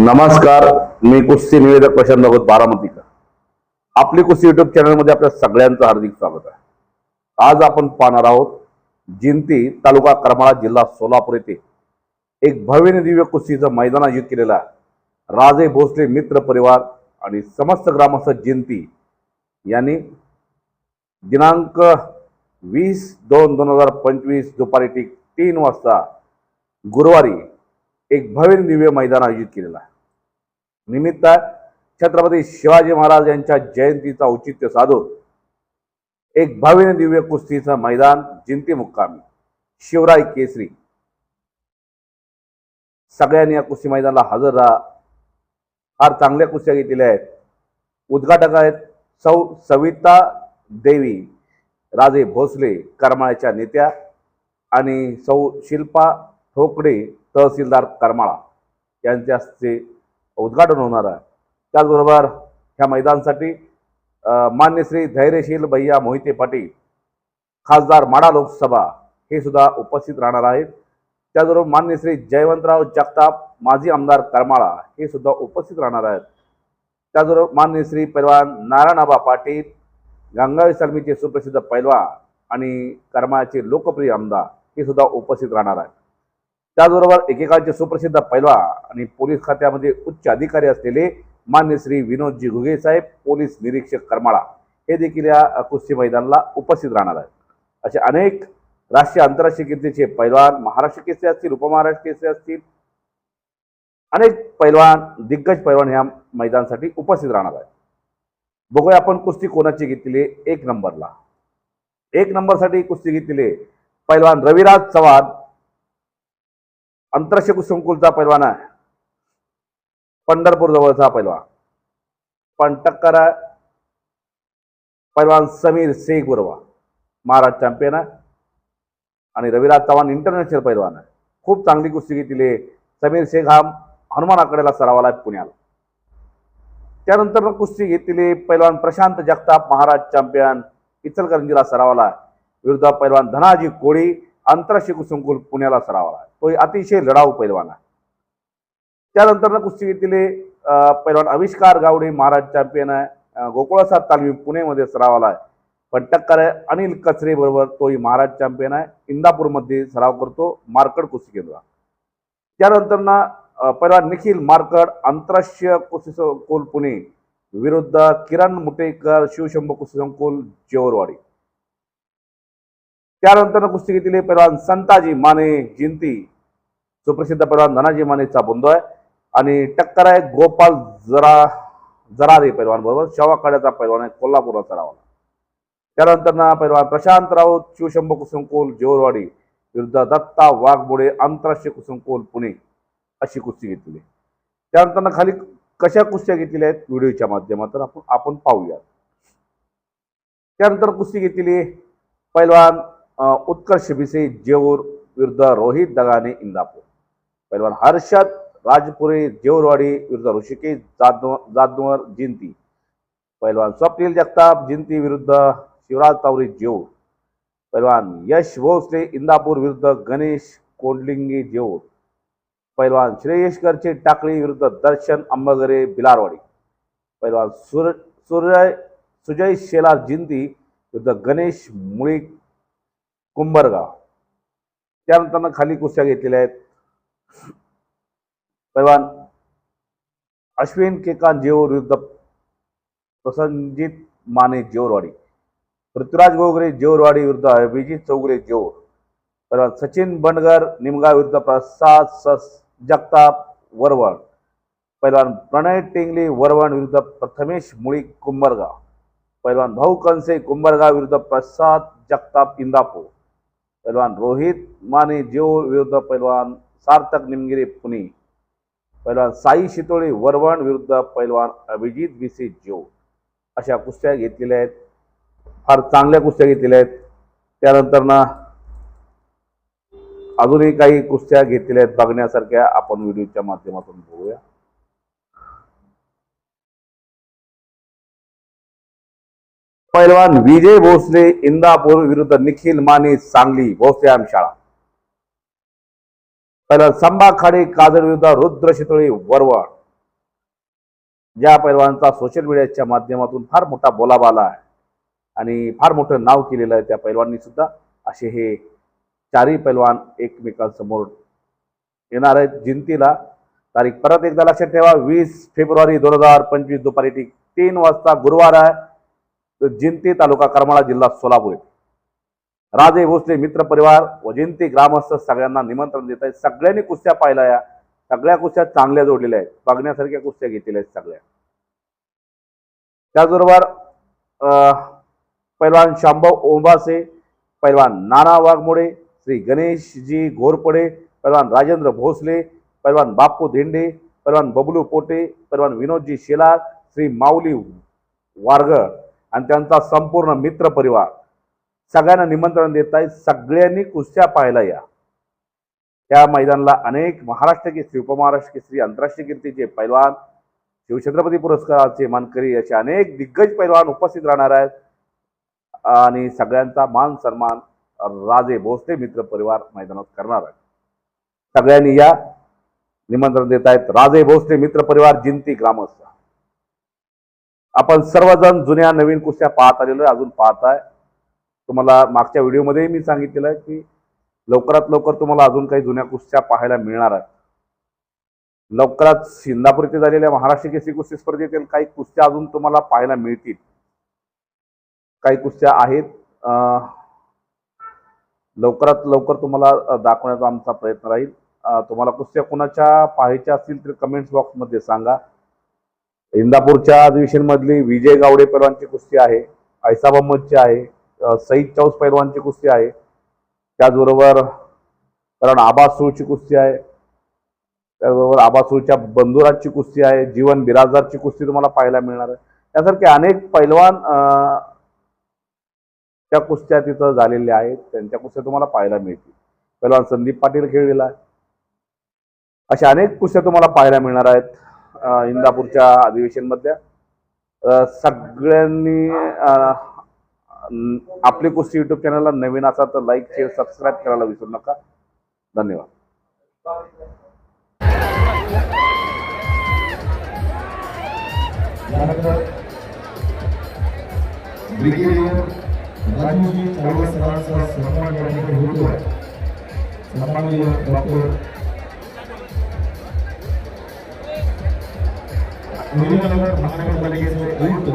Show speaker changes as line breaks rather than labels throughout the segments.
नमस्कार मी कुस्ती निवेदक प्रशांत भगत बारामतीकर. आपली कुस्ती युट्यूब चॅनलमध्ये आपल्या सगळ्यांचं हार्दिक स्वागत आहे. आज आपण पाहणार आहोत जिंती तालुका करमाळा जिल्हा सोलापूर येथे एक भव्य दिव्य कुस्तीचं मैदान आयोजित केलेलं आहे. राजे भोसले मित्र परिवार आणि समस्त ग्रामस्थ जिंती यांनी दिनांक वीस दोन दोन हजार पंचवीस दुपारी ठीक तीन वाजता गुरुवारी एक भव्य दिव्य मैदान आयोजित केलेलं आहे. निमित्त छत्रपती शिवाजी महाराज यांच्या जयंतीचा औचित्य साधून एक भाविन दिव्य कुस्तीचं मैदान जिंती मुक्कामी. शिवराय केसरी. सगळ्यांनी या कुस्ती मैदानाला हजर राहा. फार चांगल्या कुस्त्या घेतलेल्या आहेत. उद्घाटक आहेत सौ सविता देवी राजे भोसले करमाळ्याच्या नेत्या आणि सौ शिल्पा ठोकडे तहसीलदार करमाळा यांच्या हस्ते उद्घाटन होणार आहे. त्याचबरोबर ह्या मैदानासाठी मान्य श्री धैर्यशील भैया मोहिते पाटील खासदार माडा लोकसभा हे सुद्धा उपस्थित राहणार आहेत. त्याचबरोबर मान्य श्री जयवंतराव जगताप माजी आमदार करमाळा हे सुद्धा उपस्थित राहणार आहेत. त्याचबरोबर मान्य श्री पैलवान नारायणाबा पाटील गंगावी सलमीचे सुप्रसिद्ध पैलवान आणि करमाळ्याचे लोकप्रिय आमदार हे सुद्धा उपस्थित राहणार आहेत. त्याचबरोबर एकेकाळचे सुप्रसिद्ध पैलवा आणि पोलीस खात्यामध्ये उच्च अधिकारी असलेले मान्य श्री विनोदजी घुगे साहेब पोलीस निरीक्षक करमाळा हे देखील या कुस्ती मैदानाला उपस्थित राहणार आहेत. असे अनेक राष्ट्रीय आंतरराष्ट्रीय कीर्तीचे पैलवान महाराष्ट्र केसरी असतील उपमहाराष्ट्र केसरी असतील अनेक पैलवान दिग्गज पैलवान ह्या मैदानासाठी उपस्थित राहणार आहेत. बघूया आपण कुस्ती कोणाची घेतली एक नंबरला. एक नंबरसाठी कुस्ती घेतलेली पैलवान रविराज चव्हाण. आंतरराष्ट्रीय कुस्ती संकुलचा पैलवान आहे. पंढरपूर जवळचा पैलवान. पण टक्कर पैलवान समीर शेख बरोबर महाराष्ट्र चॅम्पियन आहे. आणि रविराज चव्हाण इंटरनॅशनल पैलवान आहे. खूप चांगली कुस्ती घेतलेली समीर शेख हा हनुमान आकड्याला सरावाला आहे पुण्याला. त्यानंतर कुस्ती घेतलेली पैलवान प्रशांत जगताप महाराज चॅम्पियन इचलकरंजीला सरावाला विरुद्ध पैलवान धनाजी कोळी आंतरराष्ट्रीय कुस्ती पुण्याला सरावला आहे तो अतिशय लढाऊ पैलवान आहे. त्यानंतर कुस्ती पैलवान आविष्कार गावडे महाराज चॅम्पियन आहे. अं, गोकुळासाद तालमी पुणेमध्ये सरावाला आहे. पण टक्कर आहे अनिल कचरे बरोबर तोही महाराज चॅम्पियन आहे. इंदापूरमध्ये सराव करतो मार्कड कुस्ती केंद्र. त्यानंतर ना पैलवान निखिल मार्कड आंतरराष्ट्रीय कुस्ती संकुल पुणे विरुद्ध किरण मुटेकर शिवशंभ कुस्ती संकुल जेवरवाडी. त्यानंतर कुस्ती घेतलेली पैलवान संताजी माने जिंती. सुप्रसिद्ध पैलवान धनाजी मानेचा बंधू आहे. आणि टक्कर आहे गोपाल जरा जरारे पैलवान बरोबर. शवाखाड्याचा पैलवान आहे कोल्हापुराचा सरावाला त्यानंतर ना पैलवान प्रशांत राऊत शिवशंभ कुसुमकोल जोरवाडी विरुद्ध दत्ता वाघबोडे आंतरराष्ट्रीय कुसुमकोल पुणे अशी कुस्ती घेतली त्यानंतर ना खाली कशा कुस्त्या घेतलेल्या आहेत व्हिडिओच्या माध्यमातून आपण आपण पाहूया त्यानंतर कुस्ती घेतलेली पैलवान उत्कर्ष भिसे जेऊर विरुद्ध रोहित दगाने इंदापूर. पैलवान हर्षद राजपुरे जेऊरवाडी विरुद्ध ऋषिकेश जादव जादवर जिंती. पैलवान स्वप्नील जगताप जिंती विरुद्ध शिवराज तावरे जेऊर. पैलवान यश भोसले इंदापूर विरुद्ध गणेश कोंडलिंगे जेऊर. पैलवान श्रेयसकरचे टाकळी विरुद्ध दर्शन अंबगरे बिलारवाडी. पैलवान सुर सूर्य सुजय शेलार जिंती विरुद्ध गणेश मुळी कुंभरगाव. त्यानंतर खाली कुस्त्या घेतलेल्या आहेत. पैवान अश्विन केकान जेऊर विरुद्ध प्रसंजित माने जेवरवाडी पृथ्वीराज गोगरे जेवरवाडी विरुद्ध अभिजित चौगरे जेऊर पैलवान सचिन बंडगर निमगाव विरुद्ध प्रसाद सस जगताप वरवण. पैलवान प्रणय टेंगले वरवण विरुद्ध प्रथमेश मुळी कुंभरगाव. पैलवान भाऊ कंसे कुंभरगाव विरुद्ध प्रसाद जगताप इंदापूर. पैलवान रोहित माने जेऊर विरुद्ध पैलवान सार्थक निमगिरे पुणे पैलवान साई शितोळे वरवण विरुद्ध पैलवान अभिजित विसे जेऊर अशा कुस्त्या घेतलेल्या आहेत. फार चांगल्या कुस्त्या घेतलेल्या आहेत. त्यानंतर ना अजूनही काही कुस्त्या घेतलेल्या आहेत बघण्यासारख्या आपण व्हिडिओच्या माध्यमातून बघूया. पैलवान विजय भोसले इंदापूर विरुद्ध निखिल माने सांगली भोसले शाळा. पैलवान संभा खाडे काजळ विरुद्ध रुद्र शितोळे वरवड. ज्या पैलवानचा सोशल मीडियाच्या माध्यमातून फार मोठा बोलाबाला आहे आणि फार मोठं नाव केलेलं आहे त्या पैलवाननी सुद्धा असे हे चारही पैलवान एकमेकांसमोर येणार आहेत. जिंतीला तारीख परत एकदा लक्षात ठेवा. वीस फेब्रुवारी दोन हजार पंचवीस दुपारी ठीक तीन वाजता गुरुवार आहे. तर जिंती तालुका करमाळा जिल्हा सोलापूर येथे. राजे भोसले मित्र परिवार व जिंती ग्रामस्थ सगळ्यांना निमंत्रण देत आहेत. सगळ्यांनी कुस्त्या पाहिल्या या. सगळ्या कुस्त्या चांगल्या जोडलेल्या आहेत. बघण्यासारख्या कुस्त्या घेतलेल्या आहेत सगळ्या. त्याचबरोबर अं, पैलवान शांभव ओंबासे पैलवान नाना वाघमोडे श्री गणेशजी घोरपडे पैलवान राजेंद्र भोसले पैलवान बाप्पू धेंडे पैलवान बबलू पोटे पैलवान विनोदजी शेलार श्री माऊली वारगळ. आणि त्यांचा संपूर्ण मित्र परिवार सगळ्यांना निमंत्रण देत आहे सगळ्यांनी कुस्त्या पाहायला या. त्या मैदानाला अनेक महाराष्ट्र केसरी उपमहाराष्ट्र केसरी आंतरराष्ट्रीय कीर्तीचे पैलवान शिवछत्रपती पुरस्काराचे मानकरी असे अनेक दिग्गज पैलवान उपस्थित राहणार आहेत. आणि सगळ्यांचा मान सन्मान राजे भोसले मित्र परिवार मैदानात करणार आहे सगळ्यांनी या निमंत्रण देत आहेत. राजे भोसले मित्र परिवार जिंती ग्रामस्थ. आपण सर्वजण जुन्या नवीन कुस्त्या पाहत आलेलो आहे अजून पाहताय तुम्हाला मागच्या व्हिडिओमध्ये मी सांगितलेलं आहे की लवकरात लवकर तुम्हाला अजून काही जुन्या कुस्त्या पाहायला मिळणार आहेत. लवकरात इंदापूर येथे झालेल्या महाराष्ट्र केसरी कुस्ती स्पर्धेतील काही कुस्त्या अजून तुम्हाला पाहायला मिळतील. काही कुस्त्या आहेत. लवकरात लवकर तुम्हाला दाखवण्याचा आमचा प्रयत्न राहील. तुम्हाला कुस्त्या कोणाच्या पाहायच्या असतील तर कमेंट्स बॉक्समध्ये सांगा. इंदापूरच्या अधिवेशनमधली विजय गावडे पैलवानची कुस्ती आहे ऐसा अहमदची आहे सईद चौस पैलवानची कुस्ती आहे. त्याचबरोबर कारण आबासूरची कुस्ती आहे त्याचबरोबर आबासूरच्या बंधुराजची कुस्ती आहे जीवन बिराजदारची कुस्ती तुम्हाला पाहायला मिळणार आहे. त्यासारखे अनेक पैलवान त्या कुस्त्या तिथं झालेल्या आहेत त्यांच्या कुस्त्या तुम्हाला पाहायला मिळतील. पैलवान संदीप पाटील खेळलेला आहे. अशा अनेक कुस्त्या तुम्हाला पाहायला मिळणार आहेत. इंदापूरच्या अधिवेशनमधल्या. सगळ्यांनी अं, न- आपली कुस्ती युट्यूब चॅनलला नवीन असा तर लाईक शेअर सबस्क्राईब करायला विसरू नका. धन्यवाद.
त्यानंतर ब्रिगेडियर राजूजी चावले सरांचा सन्मान या ठिकाणी होतो सन्माननीय डॉक्टर বিবেকানন্দ মহানগর কলেজের উক্ত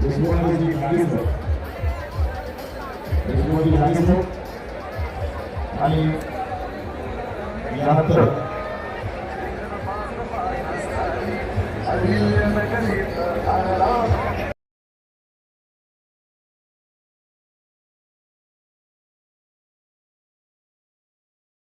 বিষ্ণুবাবুজি নাগেন্দ্র বিষ্ণুবাবুজি আমি নাগেন্দ্র